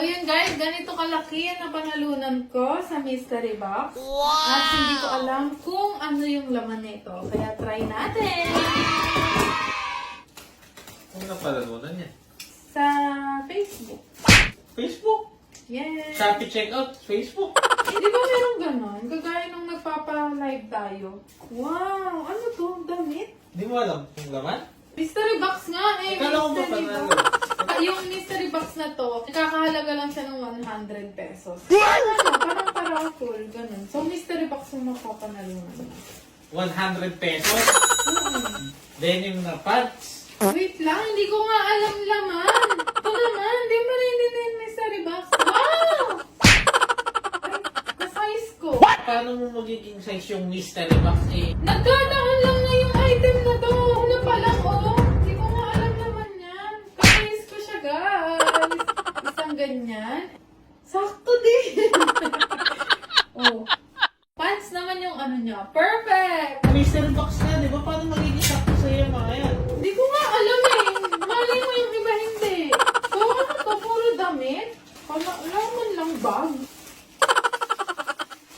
So yun guys, ganito kalaki ang napanalunan ko sa mystery box. At hindi ko alam kung ano yung laman nito. Kaya try natin. Kung napalanunan niya. Sa Facebook. Facebook. Yes. Shopee checkout. Facebook. Hindi ba meron ganon? Kagaya nung nagpapa-live tayo. Wow! Ano to? Damit? Di mo alam kung laman? Mystery box nga eh. Akala ko ba mystery panalo? box. Ah, Yung mystery box na to, nakakahalaga lang siya ng 100 pesos. Ano, parang paraffol, ganun. So, mystery box yung mapapanalunan. 100 pesos. Then yung na pads. Wait lang, hindi ko nga alam laman. Ito naman, hindi mo naiintindihan yung mystery box. Wow! Ay, ka-size ko. Paano mo magiging size yung mystery box eh? Nagkataon lang na yung item na to. Ano pa lang, ganyan. Sakto din. oh. Pants naman yung ano niya. Perfect! Mystery box na, di ba? Paano magiging sakto sa'yo yung mga yan? Hindi ko nga alam eh. Malay mo yung iba hindi. So ano to? Puro damit? Wala, laman lang bag.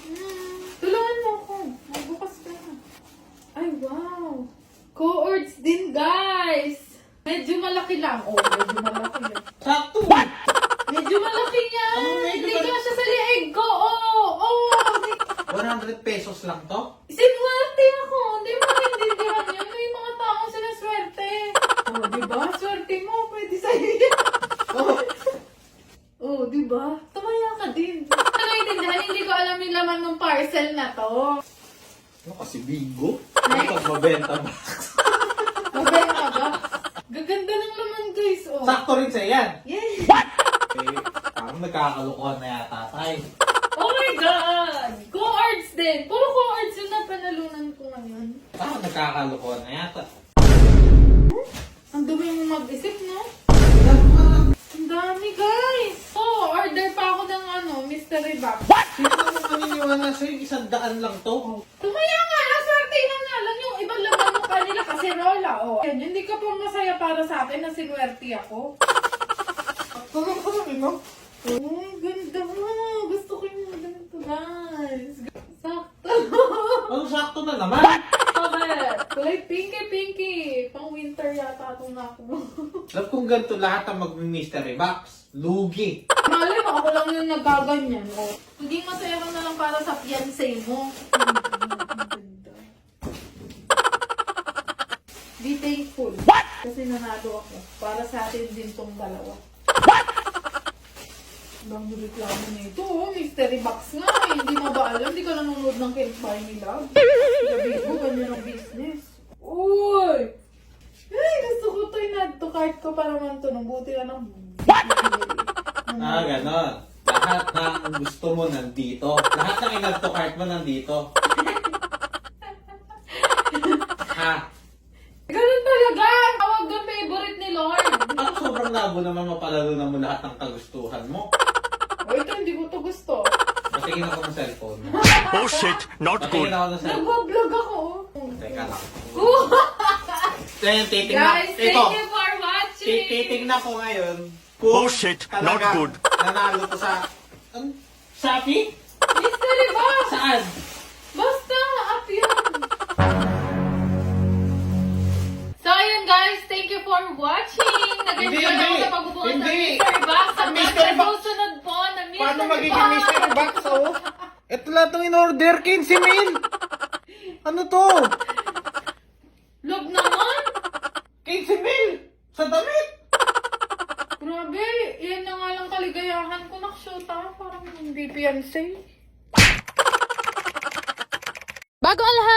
Hmm, tulungan mo ako. Magbukas ka na. Ay, wow. Co-ords din, guys. Medyo malaki lang. Oh, medyo malaki lang. Sakto! Medyo Hindi mal- ka siya sa liig ko. Oh, oh. 100 pesos lang to? Sinwerte ako. Hindi mo naiintindihan yun. May mga taong sinaswerte. Oh, di ba? Swerte mo. Pwede sa'yo yan. Oh, Oh, di ba? Tumaya ka din. Ano naiintindihan? Hindi ko alam yung laman ng parcel na to. ano kasi bingo? Ano pag mabenta ba? Mabenta ba? Gaganda ng laman, guys. Oh. Sakto rin sa'yo yan. Yes. Eh, parang nagkakalukuhan na yata tayo. Oh my God! Co-arts din. Puro co-arts yung napanalunan ko ngayon. Parang nagkakalukuhan na yata. Ang dumi mo mag-isip, no? Ang dami, guys! Oh, order pa ako ng ano, mystery box. Sino mo maniniwala sa'yo? Isang daan lang to. Tumaya nga, aswerte na nga lang yung ibang laman mo kanila kasi rola, oh. Yan, hindi ka pa masaya para sa akin na sinwerte ako. Tulong ko lang, no? Oh, ganda mo. Gusto ko yung ganito, guys. Sakto. Ano sakto na naman? Bakit? Kulay pinky-pinky. Pang winter yata itong nako mo. Alam kong ganito lahat ang mag-mystery box. Lugi. Malay mo, ako lang yung nagaganyan, oh. Maging masaya ka na lang para sa fiancé mo. Be thankful. What? Kasi nanalo ako. Para sa atin din tong dalawa. Bang reklamo nito, oh. Mystery box nga eh. Hindi mo ba alam? Hindi ka nanonood ng Can't Buy Me Love. Sabi ko, ganyan ang business. Uy! Ay, gusto ko to in-add to cart ko para man to. Nang buti na ng... Ah, ganon. Lahat ng gusto mo nandito. Lahat ng in to cart mo nandito. ha? Ganun talaga! Tawag ang favorite ni Lord. Ako sobrang labo naman mapalalunan mo lahat ng kagustuhan mo. Hindi ko to gusto. Patingin ako ng cellphone. Oh shit, not Patingin good. ako ng cellphone. Nagbablog ako. Teka lang. Oh. Ngayon, titignan. Guys, thank Ito. you for watching. Ti- Titignan ko ngayon. Oh, shit. Not good. Nanalo ko sa... Ano? Shopee? Mystery box! Saan? Basta, up yun. So, ayun guys, thank you for watching. Nag-enjoy Hindi, ako hindi. sa pagbubuhat ng Hindi. mystery box. At Ang mystery box. susunod po Paano magiging mystery box, oh? Ito lahat ng in-order, 15 mil! Ano to? Log naman. 15 mil! Sa damit! Grabe, yan na nga lang kaligayahan ko. Nakshuta, parang hindi fiancé. Bago ang lahat,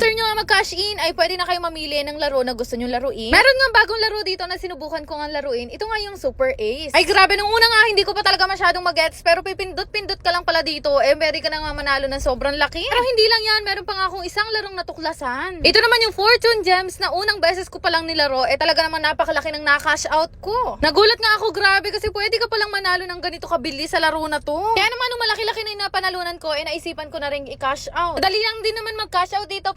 After nyo nga mag-cash in, ay pwede na kayo mamili ng laro na gusto nyo laruin. Meron nga bagong laro dito na sinubukan ko nga laruin. Ito nga yung Super Ace. Ay grabe, nung una nga hindi ko pa talaga masyadong magets pero pipindot-pindot ka lang pala dito. Eh, pwede ka na nga manalo ng sobrang laki. Pero hindi lang yan, meron pa nga akong isang larong natuklasan. Ito naman yung Fortune Gems na unang beses ko palang nilaro. Eh talaga naman napakalaki ng na-cash out ko. Nagulat nga ako grabe kasi pwede ka palang manalo ng ganito kabili sa laro na to. Kaya naman nung malaki-laki na yung napanalunan ko, eh naisipan ko na rin i-cash out. Madali lang din naman mag-cash out dito.